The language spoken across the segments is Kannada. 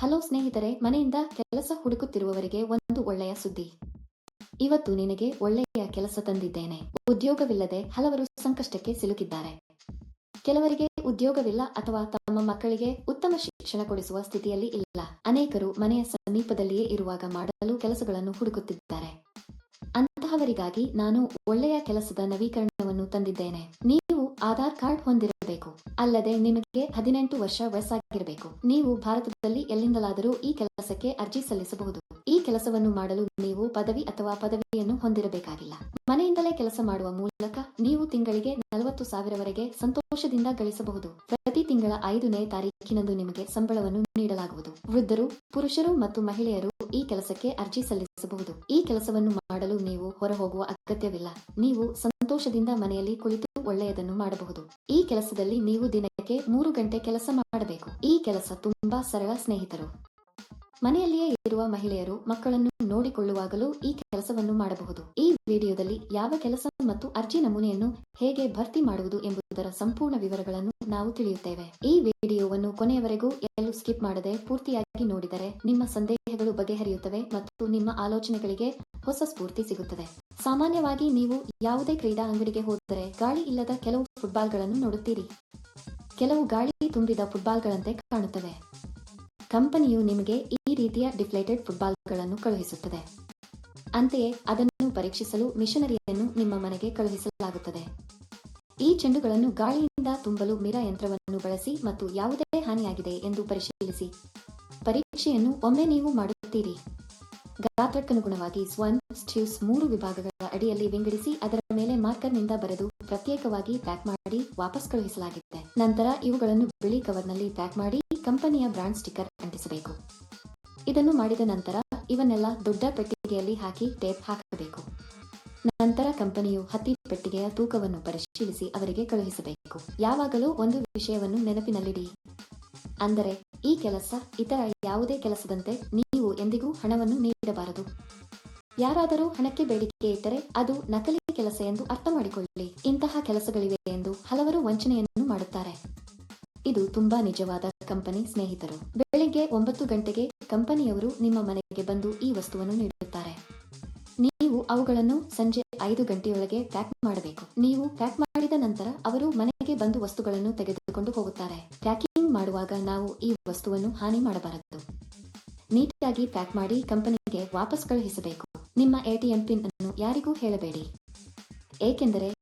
ಹಲೋ ಸ್ನೇಹಿತರೆ, ಮನೆಯಿಂದ ಕೆಲಸ ಹುಡುಕುತ್ತಿರುವವರಿಗೆ ಒಂದು ಒಳ್ಳೆಯ ಸುದ್ದಿ. ಇವತ್ತು ನಿನಗೆ ಒಳ್ಳೆಯ ಕೆಲಸ ತಂದಿದ್ದೇನೆ. ಉದ್ಯೋಗವಿಲ್ಲದೆ ಹಲವರು ಸಂಕಷ್ಟಕ್ಕೆ ಸಿಲುಕಿದ್ದಾರೆ. ಕೆಲವರಿಗೆ ಉದ್ಯೋಗವಿಲ್ಲ ಅಥವಾ ತಮ್ಮ ಮಕ್ಕಳಿಗೆ ಉತ್ತಮ ಶಿಕ್ಷಣ ಕೊಡಿಸುವ ಸ್ಥಿತಿಯಲ್ಲಿ ಇಲ್ಲ. ಅನೇಕರು ಮನೆಯ ಸಮೀಪದಲ್ಲಿಯೇ ಇರುವಾಗ ಮಾಡಲು ಕೆಲಸಗಳನ್ನು ಹುಡುಕುತ್ತಿದ್ದಾರೆ. ಅಂತಹವರಿಗಾಗಿ ನಾನು ಒಳ್ಳೆಯ ಕೆಲಸದ ನವೀಕರಣವನ್ನು ತಂದಿದ್ದೇನೆ. ನೀವು ಆಧಾರ್ ಕಾರ್ಡ್ ಹೊಂದಿರಬೇಕು ಅಲ್ಲದೆ ನಿಮಗೆ ಹದಿನೆಂಟು ವರ್ಷ ವಯಸ್ಸಾಗಿರಬೇಕು. ನೀವು ಭಾರತದಲ್ಲಿ ಎಲ್ಲಿಂದಲಾದರೂ ಈ ಕೆಲಸಕ್ಕೆ ಅರ್ಜಿ ಸಲ್ಲಿಸಬಹುದು. ಈ ಕೆಲಸವನ್ನು ಮಾಡಲು ನೀವು ಪದವಿ ಅಥವಾ ಪದವಿಯನ್ನು ಹೊಂದಿರಬೇಕಾಗಿಲ್ಲ. ಮನೆಯಿಂದಲೇ ಕೆಲಸ ಮಾಡುವ ಮೂಲಕ ನೀವು ತಿಂಗಳಿಗೆ ನಲವತ್ತು ಸಾವಿರವರೆಗೆ ಸಂತೋಷದಿಂದ ಗಳಿಸಬಹುದು. ಪ್ರತಿ ತಿಂಗಳ ಐದನೇ ತಾರೀಕಿನಂದು ನಿಮಗೆ ಸಂಬಳವನ್ನು ನೀಡಲಾಗುವುದು. ವೃದ್ಧರು, ಪುರುಷರು ಮತ್ತು ಮಹಿಳೆಯರು ಈ ಕೆಲಸಕ್ಕೆ ಅರ್ಜಿ ಸಲ್ಲಿಸಬಹುದು. ಈ ಕೆಲಸವನ್ನು ಮಾಡಲು ನೀವು ಹೊರಹೋಗುವ ಅಗತ್ಯವಿಲ್ಲ. ನೀವು ಸಂತೋಷದಿಂದ ಮನೆಯಲ್ಲಿ ಕುಳಿತು ಒಳ್ಳೆಯದನ್ನು ಮಾಡಬಹುದು. ಈ ಕೆಲಸದಲ್ಲಿ ನೀವು ದಿನಕ್ಕೆ ಮೂರು ಗಂಟೆ ಕೆಲಸ ಮಾಡಬೇಕು. ಈ ಕೆಲಸ ತುಂಬಾ ಸರಳ ಸ್ನೇಹಿತರು. ಮನೆಯಲ್ಲಿಯೇ ಇರುವ ಮಹಿಳೆಯರು ಮಕ್ಕಳನ್ನು ನೋಡಿಕೊಳ್ಳುವಾಗಲೂ ಈ ಕೆಲಸವನ್ನು ಮಾಡಬಹುದು. ಈ ವಿಡಿಯೋದಲ್ಲಿ ಯಾವ ಕೆಲಸ ಮತ್ತು ಅರ್ಜಿ ನಮೂನೆಯನ್ನು ಹೇಗೆ ಭರ್ತಿ ಮಾಡುವುದು ಎಂಬುದರ ಸಂಪೂರ್ಣ ವಿವರಗಳನ್ನು ನಾವು ತಿಳಿಯುತ್ತೇವೆ. ಈ ವಿಡಿಯೋವನ್ನು ಕೊನೆಯವರೆಗೂ ಎಲ್ಲೂ ಸ್ಕಿಪ್ ಮಾಡದೆ ಪೂರ್ತಿಯಾಗಿ ನೋಡಿದರೆ ನಿಮ್ಮ ಸಂದೇಹಗಳು ಬಗೆಹರಿಯುತ್ತವೆ ಮತ್ತು ನಿಮ್ಮ ಆಲೋಚನೆಗಳಿಗೆ ಹೊಸ ಸ್ಫೂರ್ತಿ ಸಿಗುತ್ತದೆ. ಸಾಮಾನ್ಯವಾಗಿ ನೀವು ಯಾವುದೇ ಕ್ರೀಡಾ ಅಂಗಡಿಗೆ ಹೋದರೆ ಗಾಳಿ ಇಲ್ಲದ ಕೆಲವು ಫುಟ್ಬಾಲ್ಗಳನ್ನು ನೋಡುತ್ತೀರಿ. ಕೆಲವು ಗಾಳಿ ತುಂಬಿದ ಫುಟ್ಬಾಲ್ಗಳಂತೆ ಕಾಣುತ್ತವೆ. ಕಂಪನಿಯು ನಿಮಗೆ ರೀತಿಯ ಡಿಫ್ಲೇಟೆಡ್ ಫುಟ್ಬಾಲ್ಗಳನ್ನು ಕಳುಹಿಸುತ್ತದೆ. ಅಂತೆಯೇ ಅದನ್ನು ಪರೀಕ್ಷಿಸಲು ಮಿಷನರಿಯನ್ನು ನಿಮ್ಮ ಮನೆಗೆ ಕಳುಹಿಸಲಾಗುತ್ತದೆ. ಈ ಚೆಂಡುಗಳನ್ನು ಗಾಳಿಯಿಂದ ತುಂಬಲು ಮಿರಾ ಯಂತ್ರವನ್ನು ಬಳಸಿ ಮತ್ತು ಯಾವುದೇ ಹಾನಿಯಾಗಿದೆ ಎಂದು ಪರಿಶೀಲಿಸಿ. ಪರೀಕ್ಷೆಯನ್ನು ಒಮ್ಮೆ ನೀವು ಮಾಡುತ್ತೀರಿ. ಗಾತ್ರಕ್ಕನುಗುಣವಾಗಿ ಸ್ವನ್, ಸ್ಟ್ಯೂಸ್ ಮೂರು ವಿಭಾಗಗಳ ಅಡಿಯಲ್ಲಿ ವಿಂಗಡಿಸಿ ಅದರ ಮೇಲೆ ಮಾರ್ಕರ್ನಿಂದ ಬರೆದು ಪ್ರತ್ಯೇಕವಾಗಿ ಪ್ಯಾಕ್ ಮಾಡಿ ವಾಪಸ್ ಕಳುಹಿಸಲಾಗಿದೆ. ನಂತರ ಇವುಗಳನ್ನು ಬಿಳಿ ಕವರ್ನಲ್ಲಿ ಪ್ಯಾಕ್ ಮಾಡಿ ಕಂಪನಿಯ ಬ್ರಾಂಡ್ ಸ್ಟಿಕ್ಕರ್ ಅಂಟಿಸಬೇಕು. ಇದನ್ನು ಮಾಡಿದ ನಂತರ ಇವನ್ನೆಲ್ಲ ದೊಡ್ಡ ಪೆಟ್ಟಿಗೆಯಲ್ಲಿ ಹಾಕಿ ಟೇಪ್ ಹಾಕಬೇಕು. ನಂತರ ಕಂಪನಿಯು ಹತ್ತಿ ಪೆಟ್ಟಿಗೆಯ ತೂಕವನ್ನು ಪರಿಶೀಲಿಸಿ ಅವರಿಗೆ ಕಳುಹಿಸಬೇಕು. ಯಾವಾಗಲೂ ಒಂದು ವಿಷಯವನ್ನು ನೆನಪಿನಲ್ಲಿಡಿ. ಅಂದರೆ, ಈ ಕೆಲಸ ಇತರ ಯಾವುದೇ ಕೆಲಸದಂತೆ ನೀವು ಎಂದಿಗೂ ಹಣವನ್ನು ನೀಡಬಾರದು. ಯಾರಾದರೂ ಹಣಕ್ಕೆ ಬೇಡಿಕೆ ಇಟ್ಟರೆ ಅದು ನಕಲಿ ಕೆಲಸ ಎಂದು ಅರ್ಥ ಮಾಡಿಕೊಳ್ಳಿ ಇಂತಹ ಕೆಲಸಗಳಿವೆ ಎಂದು ಹಲವರು ವಂಚನೆಯನ್ನು ಮಾಡುತ್ತಾರೆ. ಇದು ತುಂಬಾ ನಿಜವಾದ ಕಂಪನಿ ಸ್ನೇಹಿತರು. ಬೆಳಿಗ್ಗೆ ಒಂಬತ್ತು ಗಂಟೆಗೆ ಕಂಪನಿಯವರು ನಿಮ್ಮ ಮನೆಗೆ ಬಂದು ಈ ವಸ್ತುವನ್ನು ನೀಡುತ್ತಾರೆ. ನೀವು ಅವುಗಳನ್ನು ಸಂಜೆ ಐದು ಗಂಟೆಯೊಳಗೆ ಪ್ಯಾಕ್ ಮಾಡಬೇಕು. ನೀವು ಪ್ಯಾಕ್ ಮಾಡಿದ ನಂತರ ಅವರು ಮನೆಗೆ ಬಂದು ವಸ್ತುಗಳನ್ನು ತೆಗೆದುಕೊಂಡು ಹೋಗುತ್ತಾರೆ. ಪ್ಯಾಕಿಂಗ್ ಮಾಡುವಾಗ ನಾವು ಈ ವಸ್ತುವನ್ನು ಹಾನಿ ಮಾಡಬಾರದು. ನೀಟಾಗಿ ಪ್ಯಾಕ್ ಮಾಡಿ ಕಂಪನಿಗೆ ವಾಪಸ್ ಕಳುಹಿಸಬೇಕು. ನಿಮ್ಮ ಎಟಿಎಂ ಪಿನ್ ಅನ್ನು ಯಾರಿಗೂ ಹೇಳಬೇಡಿ. ಏಕೆಂದರೆ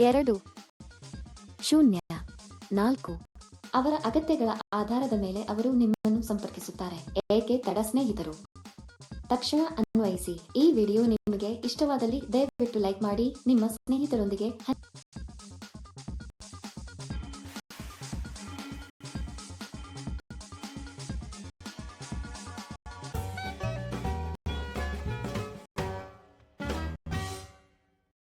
ಎರಡು. ಶೂನ್ಯ. ನಾಲ್ಕು. ಅವರ ಅಗತ್ಯಗಳ ಆಧಾರದ ಮೇಲೆ ಅವರು ನಿಮ್ಮನ್ನು ಸಂಪರ್ಕಿಸುತ್ತಾರೆ, ಏಕೆ ತಡ ಸ್ನೇಹಿತರು? ತಕ್ಷಣ ಅನ್ವಯಿಸಿ, ಈ ವಿಡಿಯೋ ನಿಮಗೆ ಇಷ್ಟವಾದಲ್ಲಿ ದಯವಿಟ್ಟು ಲೈಕ್ ಮಾಡಿ, ನಿಮ್ಮ ಸ್ನೇಹಿತರೊಂದಿಗೆ.